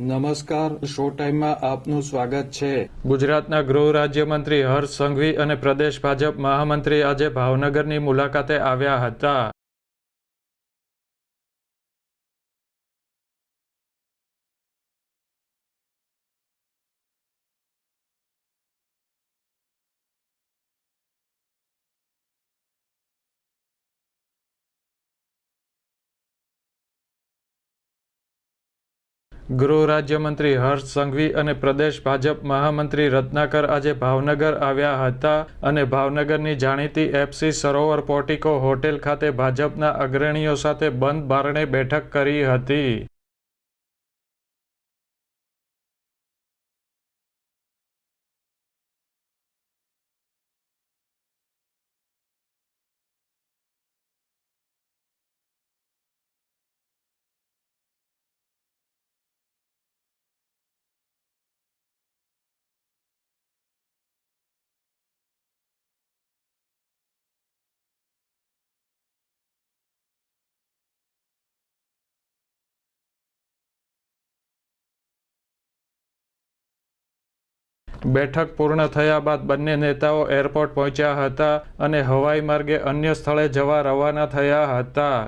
નમસ્કાર, શો ટાઈમમાં આપનું સ્વાગત છે. ગુજરાતના ગૃહ રાજ્યમંત્રી હર્ષ સંઘવી અને પ્રદેશ ભાજપ મહામંત્રી આજે ભાવનગરની મુલાકાતે આવ્યા હતા. ગૃહ રાજ્યમંત્રી હર્ષ સંઘવી અને પ્રદેશ ભાજપ મહામંત્રી રત્નાકર આજે ભાવનગર આવ્યા હતા અને ભાવનગરની જાણીતી એફસી સરોવર પોર્ટિકો હોટેલ ખાતે ભાજપના અગ્રણીઓ સાથે બંધ બારણે બેઠક કરી હતી. બેઠક પૂર્ણ થયા બાદ બંને નેતાઓ એરપોર્ટ પહોંચ્યા હતા અને હવાઈ માર્ગે અન્ય સ્થળે જવા રવાના થયા હતા.